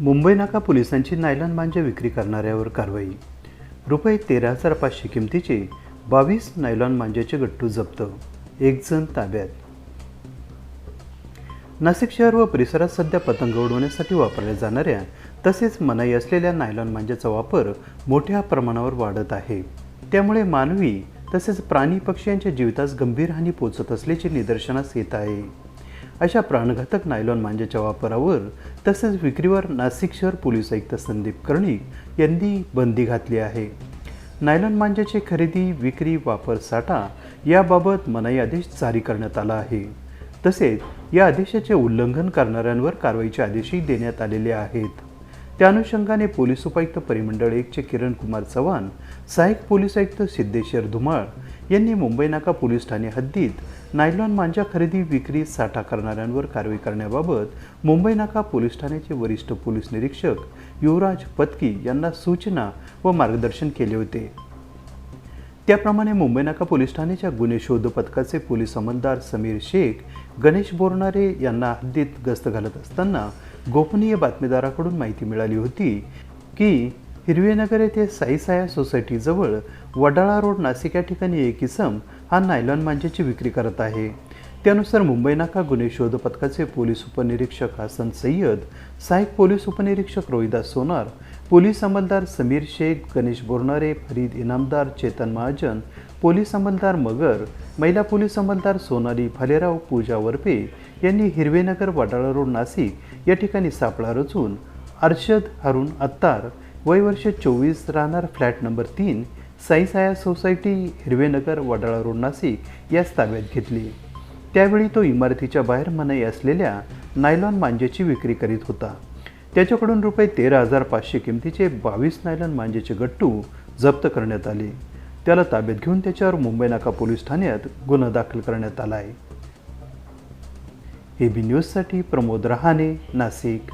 मुंबई नाका पोलिसांची नायलॉन मांजे विक्री करणाऱ्यावर कारवाई. रुपये तेरा हजार पाचशे किमतीचे बावीस नायलॉन मांज्याचे गट्टू जप्त. एक जण ताब्यात. नाशिक शहर व परिसरात सध्या पतंग उडवण्यासाठी वापरल्या जाणाऱ्या तसेच मनाई असलेल्या नायलॉन मांज्याचा वापर मोठ्या प्रमाणावर वाढत आहे. त्यामुळे मानवी तसेच प्राणी पक्षी यांच्या जीवितास गंभीर हानी पोचत असल्याचे निदर्शनास येत आहे. अशा प्राणघातक नायलॉन मांजेच्या वापरावर तसेच विक्रीवर नाशिक शहर पोलीस आयुक्त संदीप कर्णिक यांनी बंदी घातली आहे. नायलॉन मांजेचे खरेदी विक्री वापर साठा याबाबत मनाई आदेश जारी करण्यात आला आहे. तसेच या आदेशाचे उल्लंघन करणाऱ्यांवर कारवाईचे आदेशही देण्यात आलेले आहेत. त्या अनुषंगाने पोलीस उपायुक्त परिमंडळ एकचे किरण कुमार चव्हाण सहाय्यक पोलीस आयुक्त सिद्धेश्वर धुमाळ यांनी मुंबई नाका पोलीस ठाणे हद्दीत नायलॉन मांजा खरेदी विक्री साठा करणाऱ्यांवर कारवाई करण्याबाबत मुंबई नाका पोलीस ठाण्याचे वरिष्ठ पोलीस निरीक्षक युवराज पत्की यांना सूचना व मार्गदर्शन केले होते. त्याप्रमाणे मुंबई नाका पोलीस ठाण्याच्या गुन्हे शोध पथकाचे पोलीस अंमलदार समीर शेख गणेश बोरणारे यांना हद्दीत गस्त घालत असताना गोपनीय बातमीदाराकडून माहिती मिळाली होती की हिरवेनगर येथे साईसाया सोसायटीजवळ वडाळा रोड नाशिक या ठिकाणी एक इसम हा नायलॉन मांजेची विक्री करत आहे. त्यानुसार मुंबई नाका गुन्हे शोध पथकाचे पोलीस उपनिरीक्षक हसन सय्यद सहाय्यक पोलीस उपनिरीक्षक रोहिदास सोनार पोलीस अंमलदार समीर शेख गणेश बोरणारे फरीद इनामदार चेतन महाजन पोलीस अंमलदार मगर महिला पोलीस अंमलदार सोनाली भालेराव पूजा वरपे यांनी हिरवेनगर वडाळा रोड नाशिक या ठिकाणी सापळा रचून अर्शद हरुण अत्तार वय वर्ष चोवीस राहणार फ्लॅट नंबर तीन साईसाया सोसायटी हिरवेनगर वडाळा रोड नाशिक याच ताब्यात घेतली. त्यावेळी तो इमारतीच्या बाहेर मनाई असलेल्या नायलॉन मांजेची विक्री करीत होता. त्याच्याकडून रुपये तेरा हजार पाचशे किमतीचे बावीस नायलॉन मांजेचे गट्टू जप्त करण्यात आले. त्याला ताब्यात घेऊन त्याच्यावर मुंबई नाका पोलीस ठाण्यात गुन्हा दाखल करण्यात आला आहे ए बी न्यूजसाठी प्रमोद रहाणे नाशिक.